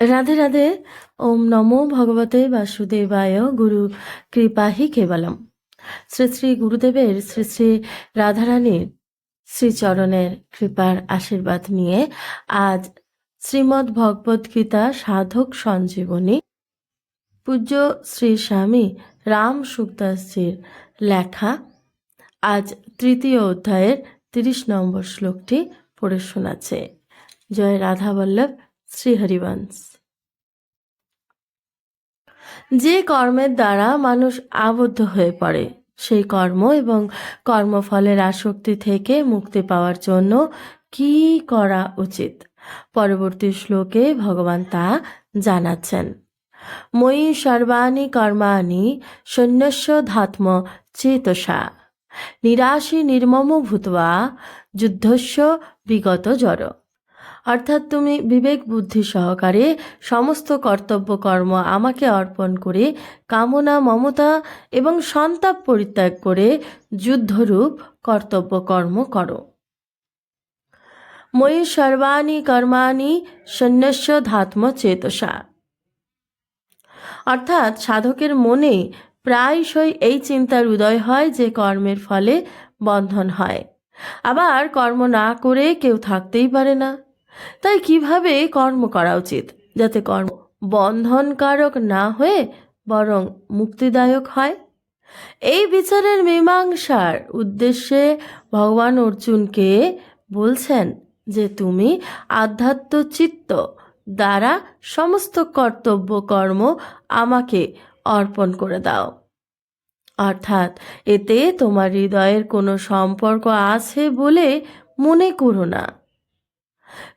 রাধে রাধে। ওম নমো ভগবতে বাসুদেবায় গুরু কৃপাহি কেবলম। শ্রী শ্রী গুরুদেবের শ্রী শ্রী রাধারানীর শ্রীচরণের কৃপার আশীর্বাদ নিয়ে আজ শ্রীমদ্ ভগবদ গীতা সাধক সঞ্জীবনী পূজ্য শ্রী স্বামী রাম সুখদাসজির লেখা আজ তৃতীয় অধ্যায়ের তিরিশ নম্বর শ্লোকটি পড়ে শোনাচ্ছে। জয় রাধা বল্লভ শ্রী হরিবংশ যে কর্মের দ্বারা মানুষ আবদ্ধ হয়ে পড়ে, সেই কর্ম এবং কর্মফলের আসক্তি থেকে মুক্তি পাওয়ার জন্য কি করা উচিত? পরবর্তী শ্লোকে ভগবান তা জানাচ্ছেন। মই সর্বাণি কর্মাণি সন্ন্যস্য ধাত্ম চেতসা। নিরাশী নির্মম ভূতবা যুদ্ধস্য বিগত জড়। অর্থাৎ তুমি বিবেক বুদ্ধি সহকারে সমস্ত কর্তব্য কর্ম আমাকে অর্পণ করে কামনা, মমতা এবং সন্তাপ পরিত্যাগ করে যুদ্ধরূপ কর্তব্য কর্ম করো। ময়ী সর্বাণি কর্মাণী সন্ন্যস্য ধাত্ম চেতসা। অর্থাৎ সাধকের মনে প্রায়শই এই চিন্তার উদয় হয় যে কর্মের ফলে বন্ধন হয়। আবার কর্ম না করে কেউ থাকতেই পারে না। তাই কীভাবে কর্ম করা উচিত? যাতে কর্ম বন্ধনকারক না হয়ে বরং মুক্তিদায়ক হয়? এই বিচারের মীমাংসার উদ্দেশ্যে ভগবান অর্জুনকে বলছেন যে তুমি আধ্যাত্ম চিত্ত দ্বারা সমস্ত কর্তব্য কর্ম আমাকে অর্পণ করে দাও। অর্থাৎ এতে তোমার হৃদয়ের কোনো সম্পর্ক আছে বলে মনে করো না।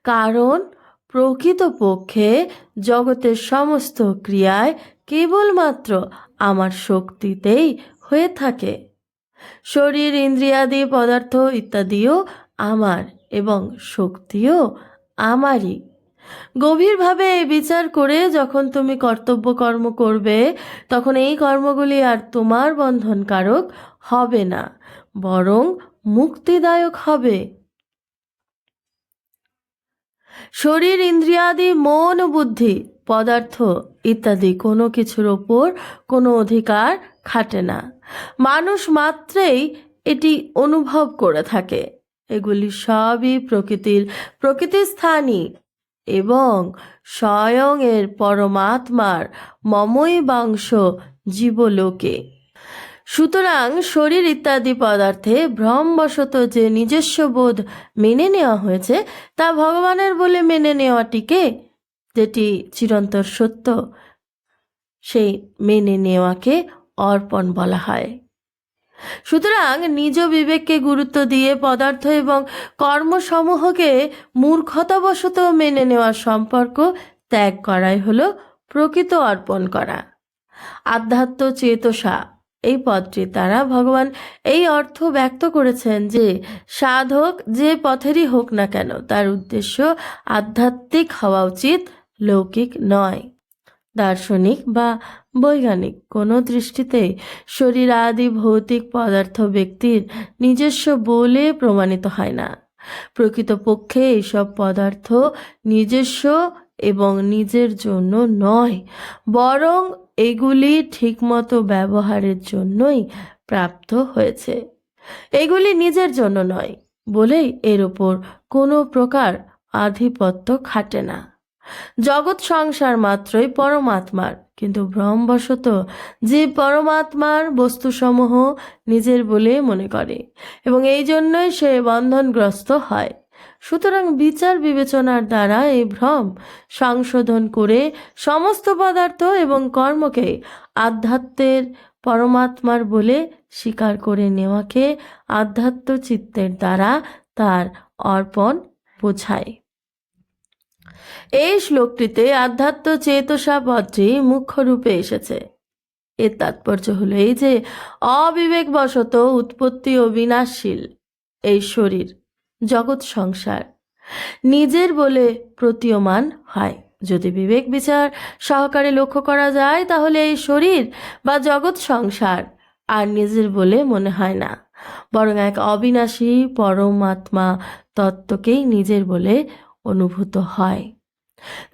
কারণ প্রকৃতপক্ষে জগতের সমস্ত ক্রিয়ায় কেবলমাত্র আমার শক্তিতেই হয়ে থাকে। শরীর, ইন্দ্রিয়াদি পদার্থ ইত্যাদিও আমার এবং শক্তিও আমারই। গভীরভাবে এই বিচার করে যখন তুমি কর্তব্য কর্ম করবে, তখন এই কর্মগুলি আর তোমার বন্ধনকারক হবে না, বরং মুক্তিদায়ক হবে। শরীর, ইন্দ্রিয়াদি, মন, বুদ্ধি, পদার্থ ইত্যাদি কোনো কিছুর ওপর কোনো অধিকার খাটে না। মানুষ মাত্রেই এটি অনুভব করে থাকে। এগুলি সবই প্রকৃতির প্রকৃতির স্থানই এবং স্বয়ং এর পরমাত্মার মমই বাংশ জীবলোকে। সুতরাং শরীর ইত্যাদি পদার্থে ভ্রমবশত যে নিজস্ব বোধ মেনে নেওয়া হয়েছে, তা ভগবানের বলে মেনে নেওয়াটিকে যেটি চিরন্তর সত্য। সেই মেনে নেওয়াকে অর্পণ বলা হয়। সুতরাং নিজ বিবেককে গুরুত্ব দিয়ে পদার্থ এবং কর্মসমূহকে মূর্খতাবশত মেনে নেওয়ার সম্পর্ক ত্যাগ করাই হলো প্রকৃত অর্পণ করা। আধ্যাত্ম চেতসা এই পথটি তারা ভগবান এই অর্থ ব্যক্ত করেছেন যে সাধক যে পথেরই হোক না কেন, তার উদ্দেশ্য আধ্যাত্মিক হওয়া উচিত, লৌকিক নয়। দার্শনিক বা বৈজ্ঞানিক কোনো দৃষ্টিতে শরীর আদি ভৌতিক পদার্থ ব্যক্তির নিজস্ব বলে প্রমাণিত হয় না। প্রকৃতপক্ষে এইসব পদার্থ নিজস্ব এবং নিজের জন্য নয়, বরং এগুলি ঠিকমতো ব্যবহারের জন্যই প্রাপ্ত হয়েছে। এগুলি নিজের জন্য নয়, বলেই এর ওপর কোনো প্রকার আধিপত্য খাটে না। জগৎ সংসার মাত্রই পরমাত্মার, কিন্তু ভ্রমবশত যে পরমাত্মার বস্তুসমূহ নিজের বলে মনে করে, এবং এই জন্যই সে বন্ধনগ্রস্ত হয়। সুতরাং বিচার বিবেচনার দ্বারা এই ভ্রম সংশোধন করে সমস্ত পদার্থ এবং কর্মকে আধ্যাত্মের পরমাত্মার বলে স্বীকার করে নেওয়াকে আধ্যাত্ম চিত্তের দ্বারা তার অর্পণ বোঝায়। এই শ্লোকটিতে আধ্যাত্ম চেতসা পদটি মুখ্য রূপে এসেছে। এর তাৎপর্য হলো এই যে, অবিবেকবশত উৎপত্তি ও বিনাশশীল এই শরীর জগৎ সংসার। নিজের বলে প্রতীয়মান হয়। যদি বিবেক বিচার সহকারে লক্ষ্য করা যায়, তাহলে এই শরীর বা জগৎ সংসার আর নিজের বলে মনে হয় না। বরং এক অবিনাশী পরমাত্মা তত্ত্বকেই নিজের বলে অনুভূত হয়।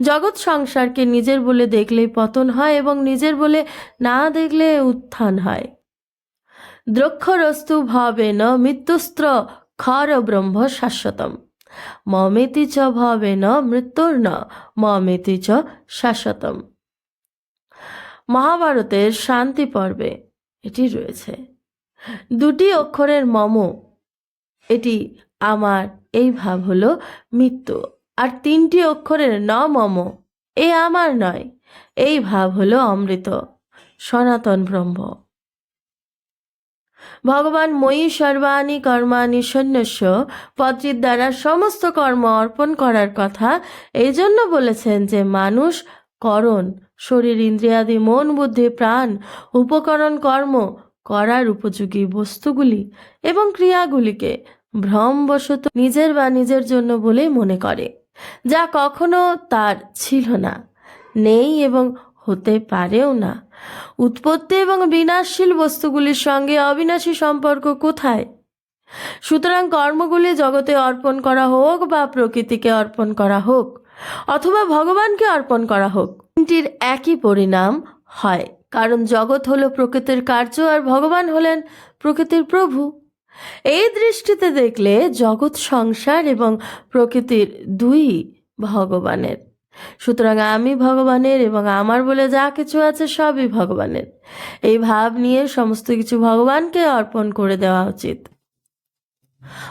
জগৎ সংসারকে নিজের বলে দেখলেই পতন হয় এবং নিজের বলে না দেখলে উত্থান হয়। দ্রক্ষরস্তু ন মৃত্যুস্ত্র খর ব্রহ্ম শাশ্বতম মমেতি চ ভবেন মৃত্যুর্ন মমেতি চ শাশ্বতম। মহাভারতের শান্তি পর্বে এটি রয়েছে। দুটি অক্ষরের মম, এটি আমার, এই ভাব হলো মৃত্যু। আর তিনটি অক্ষরের ন মম, এ আমার নয়, এই ভাব হলো অমৃত, সনাতন ব্রহ্ম। ভগবান মই সর্বাণী কর্মাণি সন্ন্যাস্য পত্রীর দ্বারা সমস্ত কর্ম অর্পণ করার কথা এই জন্য বলেছেন যে মানুষ করণ, শরীর, ইন্দ্রিয়াদি, মন, বুদ্ধি, প্রাণ, উপকরণ, কর্ম করার উপযোগী বস্তুগুলি এবং ক্রিয়াগুলিকে ভ্রমবশত নিজের বা নিজের জন্য বলেই মনে করে, যা কখনো তার ছিল না। নেই এবং হতে পারেও না। উৎপত্তি এবং বিনাশশীল বস্তুগুলির সঙ্গে অবিনাশী সম্পর্ক কোথায়? সুতরাং কর্মগুলি জগতে অর্পণ করা হোক বা প্রকৃতিকে অর্পণ করা হোক, অথবা ভগবানকে অর্পণ করা হোক, তিনটির একই পরিণাম হয়, কারণ জগৎ হলো প্রকৃতির কার্য আর ভগবান হলেন প্রকৃতির প্রভু। এই দৃষ্টিতে দেখলে জগৎ সংসার এবং প্রকৃতির দুই ভগবানের। সুতরাং আমি ভগবানের এবং আমার বলে যা কিছু আছে সবই ভগবানের। এই ভাব নিয়ে সমস্ত কিছু ভগবানকে অর্পণ করে দেওয়া উচিত।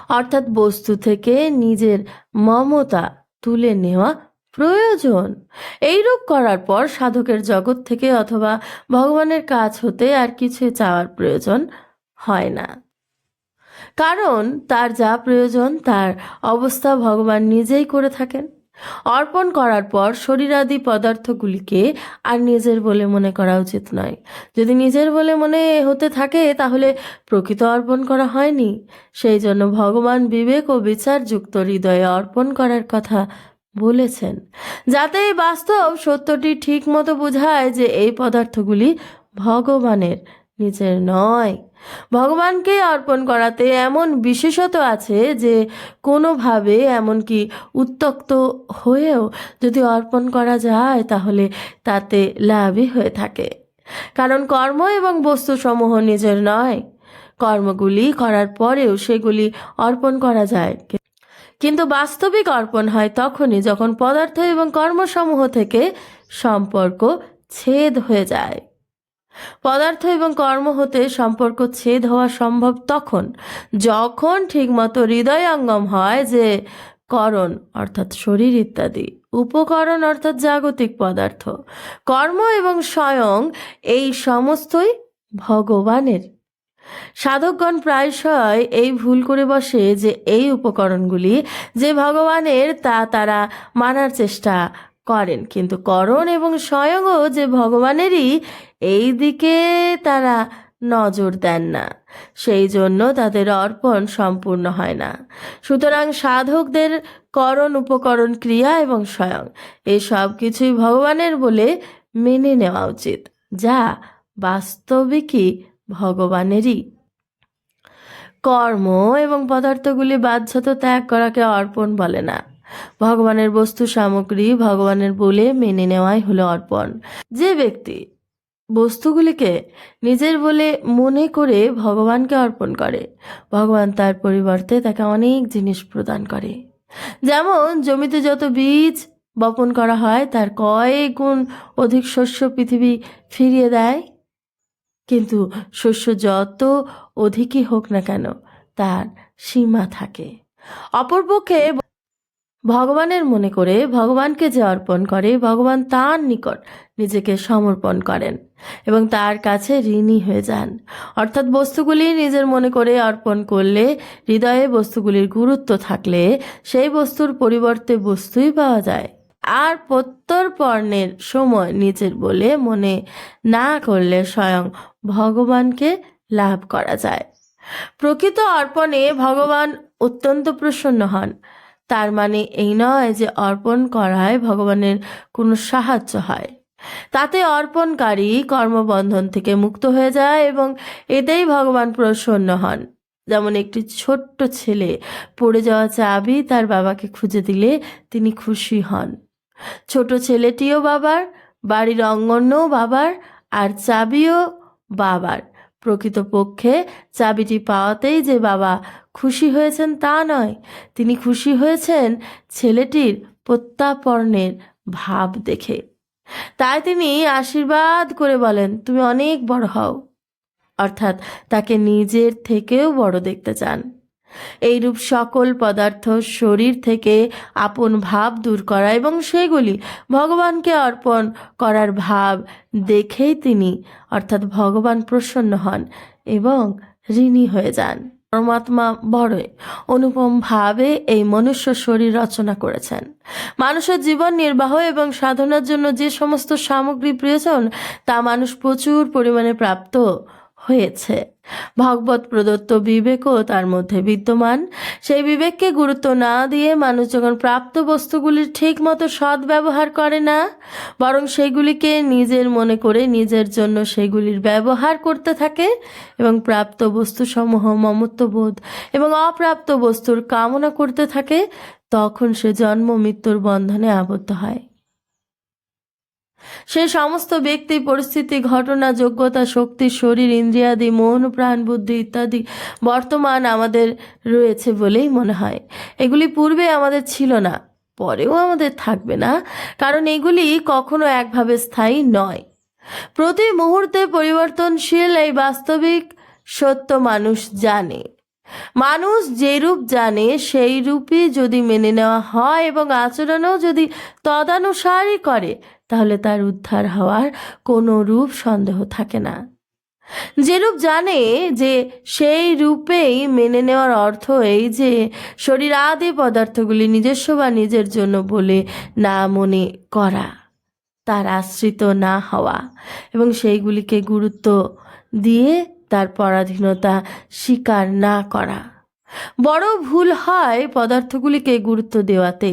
অর্থাৎ বস্তু থেকে নিজের মমতা তুলে নেওয়া প্রয়োজন। এইরূপ করার পর সাধকের জগৎ থেকে অথবা ভগবানের কাজ হতে আর কিছু চাওয়ার প্রয়োজন হয় না। কারণ তার যা প্রয়োজন তার অবস্থা ভগবান নিজেই করে থাকেন। অর্পণ করার পর শরীরাদি পদার্থগুলিকে আর নিজের বলে মনে করা উচিত নয়। যদি নিজের বলে মনে হতে থাকে, তাহলে প্রকৃত অর্পণ করা হয়নি। সেই জন্য ভগবান বিবেক ও বিচারযুক্ত হৃদয়ে অর্পণ করার কথা বলেছেন। যাতে এই বাস্তব সত্যটি ঠিক মতো বোঝায় যে এই পদার্থগুলি ভগবানের, নিজের নয়। ভগবানকে অর্পণ করাতে এমন বিশেষত আছে যে কোনোভাবে এমনকি উত্তক্ত হয়েও যদি অর্পণ করা যায়, তাহলে তাতে লাভই হয়ে থাকে। কারণ কর্ম এবং বস্তুসমূহ নিজের নয়। কর্মগুলি করার পরেও সেগুলি অর্পণ করা যায়। কিন্তু বাস্তবিক অর্পণ হয় তখনই যখন পদার্থ এবং কর্মসমূহ থেকে সম্পর্ক ছেদ হয়ে যায়। পদার্থ এবং কর্ম হতে সম্পর্ক ছেদ হওয়া সম্ভব তখন, যখন ঠিকমতো হৃদয়ঙ্গম হয় যে করণ, অর্থাৎ শরীর ইত্যাদি, উপকরণ, অর্থাৎ জাগতিক পদার্থ, কর্ম এবং স্বয়ং এই সমস্তই ভগবানের। সাধকগণ প্রায়শই এই ভুল করে বসে যে এই উপকরণগুলি যে ভগবানের তা তারা মানার চেষ্টা করেন, কিন্তু করণ এবং স্বয়ংও যে ভগবানেরই এই দিকে তারা নজর দেন না। সেই জন্য তাদের অর্পণ সম্পূর্ণ হয় না। সুতরাং সাধকদের করণ, উপকরণ, ক্রিয়া এবং স্বয়ং এই সব কিছুই ভগবানের বলে মেনে নেওয়া উচিত, যা বাস্তবিকই ভগবানেরই। কর্ম এবং পদার্থগুলি বাধ্যত ত্যাগ করাকে অর্পণ বলে না। ভগবানের বস্তু সামগ্রী ভগবানের বলে মেনে নেওয়াই হলো অর্পণ। যে ব্যক্তি বস্তুগুলিকে নিজের বলে মনে করে ভগবানকে অর্পণ করে। ভগবান তার পরিবর্তে তাকে অনেক জিনিস প্রদান করে। যেমন, জমিতে যত বীজ বপন করা হয়, তার কয়েক গুণ অধিক শস্য পৃথিবী ফিরিয়ে দেয়। কিন্তু শস্য যত অধিকই হোক না কেন, তার সীমা থাকে। অপরপক্ষে ভগবানের মনে করে ভগবানকে যে অর্পণ করে, ভগবান তার নিকট নিজেকে সমর্পণ করেন এবং তার কাছে ঋণী হয়ে যান। অর্থাৎ বস্তুগুলি নিজের মনে করে অর্পণ করলে, হৃদয়ে বস্তুগুলির গুরুত্ব থাকলে সেই বস্তুর পরিবর্তে বস্তুই পাওয়া যায়। আর প্রত্যর্পণের সময় নিজের বলে মনে না করলে স্বয়ং ভগবানকে লাভ করা যায়। প্রকৃত অর্পণে ভগবান অত্যন্ত প্রসন্ন হন। তার মানে এই নয় যে অর্পণ করায় ভগবানের কোনো সাহায্য হয়। তাতে অর্পণকারী কর্মবন্ধন থেকে মুক্ত হয়ে যায় এবং এতেই ভগবান প্রসন্ন হন। যেমন একটি ছোট্ট ছেলে পড়ে যাওয়া চাবি তার বাবাকে খুঁজে দিলে তিনি খুশি হন। ছোট ছেলেটিও বাবার, বাড়ির অঙ্গনও বাবার আর চাবিও বাবার। প্রকৃতপক্ষে চাবিটি পাওয়াতেই যে বাবা খুশি হয়েছেন তা নয়। তিনি খুশি হয়েছেন ছেলেটির প্রত্যাপর্ণের ভাব দেখে। তাই তিনি আশীর্বাদ করে বলেন, তুমি অনেক বড় হও। অর্থাৎ তাকে নিজের থেকেও বড় দেখতে চান। এইরূপ সকল পদার্থ শরীর থেকে আপন ভাব দূর করা এবং সেগুলি ভগবানকে অর্পণ করার ভাব দেখেই তিনি অর্থাৎ ভগবান প্রসন্ন হন এবং ঋণী হয়ে যান। পরমাত্মা বড়ই। অনুপমভাবে এই মনুষ্য শরীর রচনা করেছেন। মানুষের জীবন নির্বাহ এবং সাধনার জন্য যে সমস্ত সামগ্রী প্রয়োজন, তা মানুষ প্রচুর পরিমাণে প্রাপ্ত। হয়েছে। ভগবত প্রদত্ত বিবেকও তার মধ্যে বিদ্যমান। সেই বিবেককে গুরুত্ব না দিয়ে মানুষ যখন প্রাপ্ত বস্তুগুলির ঠিক মতো সদ্ব্যবহার করে না, বরং সেগুলিকে নিজের মনে করে নিজের জন্য সেগুলির ব্যবহার করতে থাকে এবং প্রাপ্ত বস্তুসমূহ মমত্ববোধ এবং অপ্রাপ্ত বস্তুর কামনা করতে থাকে, তখন সে জন্ম মৃত্যুর বন্ধনে আবদ্ধ হয়। সে সমস্ত ব্যক্তি, পরিস্থিতি, ঘটনা, যোগ্যতা, শক্তি, শরীর, ইন্দ্রিয়াদি, মন, প্রাণ, বুদ্ধি ইত্যাদি বর্তমান আমাদের রয়েছে বলেই মনে হয়। এগুলি পূর্বে আমাদের ছিল না, পরেও আমাদের থাকবে না, কারণ এগুলি কখনো একভাবে স্থায়ী নয়। প্রতি মুহূর্তে পরিবর্তনশীল এই বাস্তবিক সত্য মানুষ জানে। মানুষ যেরূপ জানে সেই রূপই যদি মেনে নেওয়া হয় এবং আচরণও যদি তদানুসারই করে, তাহলে তার উদ্ধার হওয়ার কোনো রূপ সন্দেহ থাকে না। যেরূপ জানে যে সেই রূপেই মেনে নেওয়ার অর্থ এই যে, শরীর আদি পদার্থগুলি নিজস্ব বা নিজের জন্য বলে না মনে করা, তার আশ্রিত না হওয়া, এবং সেইগুলিকে গুরুত্ব দিয়ে তার পরাধীনতা স্বীকার না করা। বড় ভুল হয় পদার্থগুলিকে গুরুত্ব দেওয়াতে।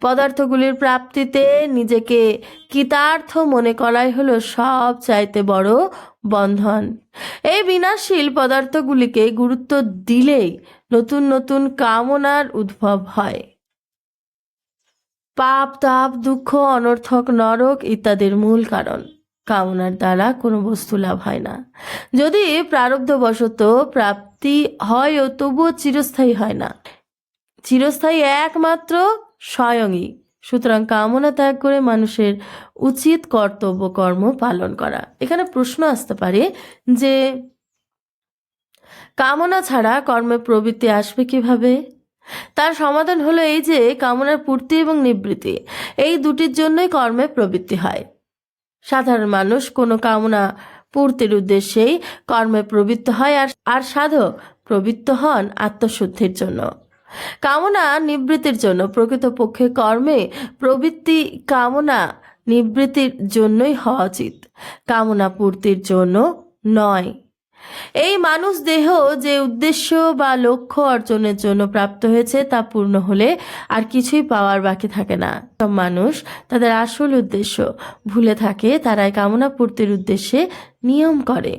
পদার্থগুলির প্রাপ্তিতে নিজেকে কৃতার্থ মনে করাই হলো সব চাইতে বড় বন্ধন। এই বিনাশীল পদার্থগুলিকে গুরুত্ব দিলেই নতুন নতুন কামনার উদ্ভব হয়। পাপ, তাপ, দুঃখ, অনর্থক, নরক ইত্যাদির মূল কারণ। কামনার দ্বারা কোনো বস্তু লাভ হয় না। যদি প্রারব্ধবশত প্রাপ্তি হয়ও তবুও চিরস্থায়ী হয় না। চিরস্থায়ী একমাত্র স্বয়ংই। সুতরাং কামনা ত্যাগ করে মানুষের উচিত কর্তব্য কর্ম পালন করা। এখানে প্রশ্ন আসতে পারে যে, কামনা ছাড়া কর্মে প্রবৃত্তি আসবে কীভাবে? তার সমাধান হলো এই যে, কামনার পূর্তি এবং নিবৃত্তি। এই দুটির জন্যই কর্মে প্রবৃত্তি হয়। সাধারণ মানুষ কোনো কামনা পূর্তির উদ্দেশ্যেই কর্মে প্রবৃত্ত হয় আর আর সাধক প্রবৃত্ত হন আত্মশুদ্ধির জন্য। কামনা নিবৃত্তির জন্য প্রকৃতপক্ষে কর্মে প্রবৃত্তি কামনা নিবৃত্তির জন্যই হওয়া উচিত। কামনা পূর্তির জন্য নয়। এই মানুষ দেহ যে উদ্দেশ্য বা লক্ষ্য অর্জনের জন্য প্রাপ্ত হয়েছে তা পূর্ণ হলে আর কিছুই পাওয়ার বাকি থাকে না। সব মানুষ তাদের আসল উদ্দেশ্য। ভুলে থাকে তারাই কামনা পূর্তির উদ্দেশ্যে নিয়ম করে।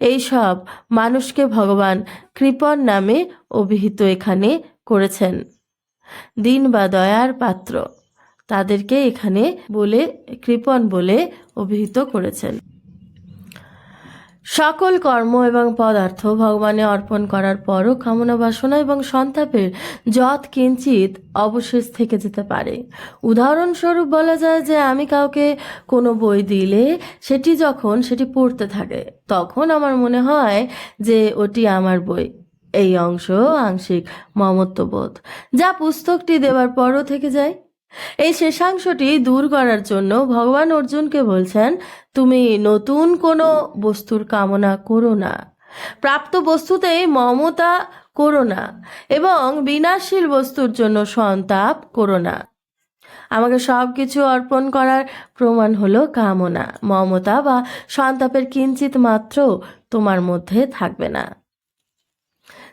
এই সব মানুষকে ভগবান কৃপণ নামে অভিহিত এখানে করেছেন। দিন বা দয়ার পাত্র। তাদেরকে এখানে বলে কৃপণ বলে অভিহিত করেছেন। সকল কর্ম এবং পদার্থ ভগবানে অর্পণ করার পরও কামনা বাসনা এবং সন্তাপের যৎ কিঞ্চিত অবশেষ থেকে যেতে পারে। উদাহরণস্বরূপ বলা যায় যে, আমি কাউকে কোনো বই দিলে সেটি যখন সেটি পড়তে থাকে, তখন আমার মনে হয় যে ওটি আমার বই। এই অংশ আংশিক মমত্ববোধ। যা পুস্তকটি দেওয়ার পরও থেকে যায়। এই শেষাংশটি দূর করার জন্য ভগবান অর্জুনকে বলছেন, তুমি নতুন কোনো বস্তুর কামনা করো না। প্রাপ্ত বস্তুতেই মমতা করো না এবং বিনাশীল বস্তুর জন্য সন্তাপ করো না। আমাকে সব কিছু অর্পণ করার প্রমাণ হলো কামনা। মমতা বা সন্তাপের কিঞ্চিত মাত্র তোমার মধ্যে থাকবে না।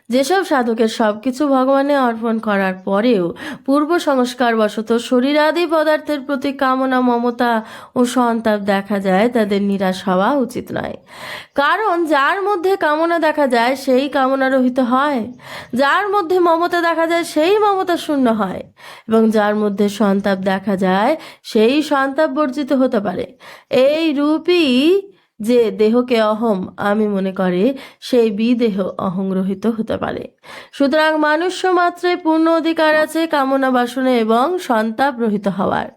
যেসব সাধকের সবকিছু ভগবানে অর্পণ করার পরেও পূর্ব সংস্কার বশত শরীরাদি পদার্থের প্রতি কামনা, মমতা ও সন্তাপ দেখা যায়, তাদের নিরাশ হওয়া উচিত নয়। কারণ যার মধ্যে কামনা দেখা যায়, সেই কামনা রহিত হয়। যার মধ্যে মমতা দেখা যায়, সেই মমতা শূন্য হয়। এবং যার মধ্যে সন্তাপ দেখা যায়, সেই সন্তাপ বর্জিত হতে পারে। এই রূপই যে দেহকে অহম আমি মনে করে, সেই বিদেহ অহংগ্রহিত হতে পারে। সুতরাং মানুষ মাত্রে পূর্ণ অধিকার আছে, কামনা বাসনা এবং সন্তাপ রহিত হওয়ার।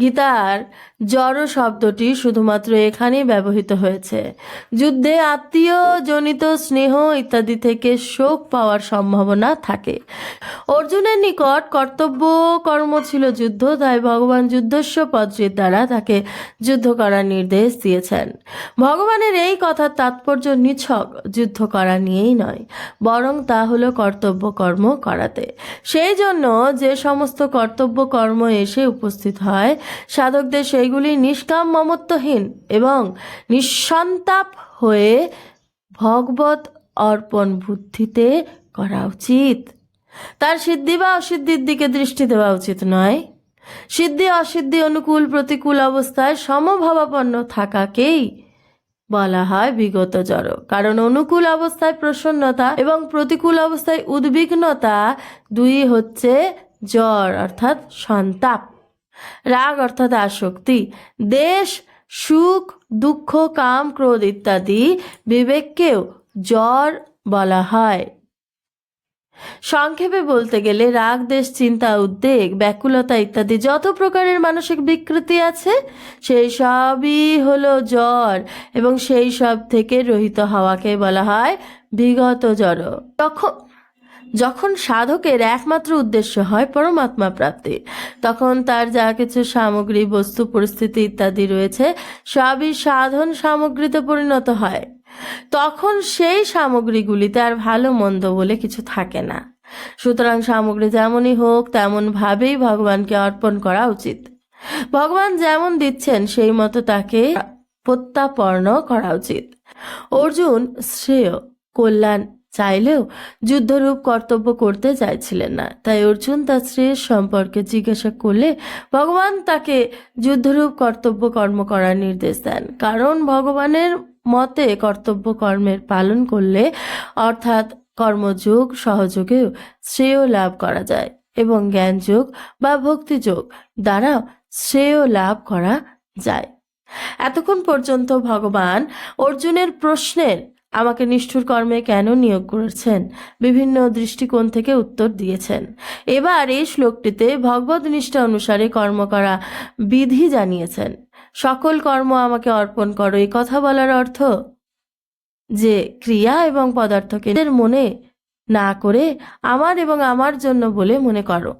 গীতার জড় শব্দটি শুধুমাত্র এখানেই ব্যবহৃত হয়েছে। যুদ্ধে আত্মীয়, জনিত স্নেহ ইত্যাদি থেকে শোক পাওয়ার সম্ভাবনা থাকে। অর্জুনের নিকট কর্তব্য কর্ম ছিল যুদ্ধ, তাই ভগবান যুদ্ধস্ব পদ্মের দ্বারা তাকে যুদ্ধ করার নির্দেশ দিয়েছেন। ভগবানের এই কথার তাৎপর্য নিছক, যুদ্ধ করা নিয়েই নয়, বরং তা হলো কর্তব্য কর্ম করাতে। সেই জন্য যে সমস্ত কর্তব্য কর্ম এসে উপস্থিত হয়, সাধকদের সেইগুলি নিষ্কাম মমত্বহীন এবং নিঃসন্তাপ হয়ে ভগবত অর্পণ বুদ্ধিতে করা উচিত। তার সিদ্ধি বা অসিদ্ধির দিকে দৃষ্টি দেওয়া উচিত নয়। সিদ্ধি, অসিদ্ধি, অনুকূল, প্রতিকূল অবস্থায় সমভাবাপন্ন থাকাকেই বলা হয় বিগত জড়। কারণ অনুকূল অবস্থায় প্রসন্নতা এবং প্রতিকূল অবস্থায় উদ্বিগ্নতা দুই হচ্ছে জ্বর অর্থাৎ সন্তাপ। রাগ অর্থাৎ আসক্তি, দেশ, সুখ, দুঃখ, কাম, ক্রোধ ইত্যাদি বিবেককেও জ্বর বলা হয়। সংক্ষেপে বলতে গেলে রাগ, দেশ, চিন্তা, উদ্বেগ, ব্যাকুলতা ইত্যাদি যত প্রকারের মানসিক বিকৃতি আছে, সেই সবই হলো জ্বর এবং সেই সব থেকে রহিত হওয়াকে বলা হয় বিগত জড় তখন যখন সাধকের একমাত্র উদ্দেশ্য হয় পরমাত্মা প্রাপ্তি, তখন তার যা কিছু সামগ্রী, বস্তু, পরিস্থিতি ইত্যাদি রয়েছে, সবই সাধন সামগ্রীতে পরিণত হয়। তখন সেই সামগ্রীগুলিতে আর ভালো মন্দ বলে কিছু থাকে না। সুতরাং সামগ্রী যেমনই হোক তেমন ভাবেই ভগবানকে অর্পণ করা উচিত। ভগবান যেমন দিচ্ছেন, সেই মতো তাকে প্রত্যাপর্ণ করা উচিত। অর্জুন শ্রেয়, কল্যাণ চাইলেও যুদ্ধরূপ কর্তব্য করতে চাইছিলেন না। তাই অর্জুন তার শ্রেয়ের সম্পর্কে জিজ্ঞাসা করলে ভগবান তাকে যুদ্ধরূপ কর্তব্য কর্ম করার নির্দেশ দেন। কারণ ভগবানের মতে কর্তব্য কর্মের পালন করলে অর্থাৎ কর্মযোগ, সহযোগেও শ্রেয় লাভ করা যায় এবং জ্ঞানযোগ বা ভক্তিযোগ দ্বারাও শ্রেয় লাভ করা যায়। এতক্ষণ পর্যন্ত ভগবান অর্জুনের প্রশ্নের আমাকে নিষ্ঠুর কর্মে কেন নিয়োগ করেছেন? বিভিন্ন দৃষ্টিকোণ থেকে উত্তর দিয়েছেন। এবার এই শ্লোকটিতে ভগবত নিষ্ঠা অনুসারে কর্ম করা বিধি জানিয়েছেন। সকল কর্ম আমাকে অর্পণ করো, এই কথা বলার অর্থ? যে ক্রিয়া এবং পদার্থকে মনে না করে আমার এবং আমার জন্য বলে মনে করো।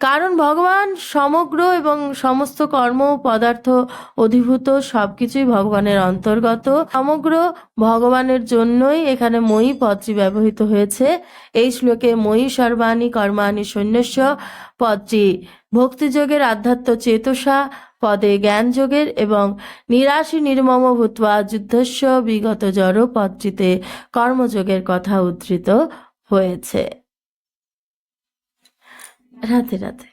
কারণ ভগবান সমগ্র এবং সমস্ত কর্ম, পদার্থ, অধিভূত সবকিছুই ভগবানের অন্তর্গত। সমগ্র ভগবানের জন্যই এখানে মই পদটি ব্যবহৃত হয়েছে। এই শ্লোকে মই সর্বাণী কর্মাণী সৈন্যস্য পদটি ভক্তিযোগের আধ্যাত্ম চেতসা, পদে জ্ঞানযোগের এবং নিরাশী নির্মম ভূত্বা যুদ্ধস্য বিগত জড় পদটিতে কর্মযোগের কথা উদ্ধৃত হয়েছে। রাতে রাতে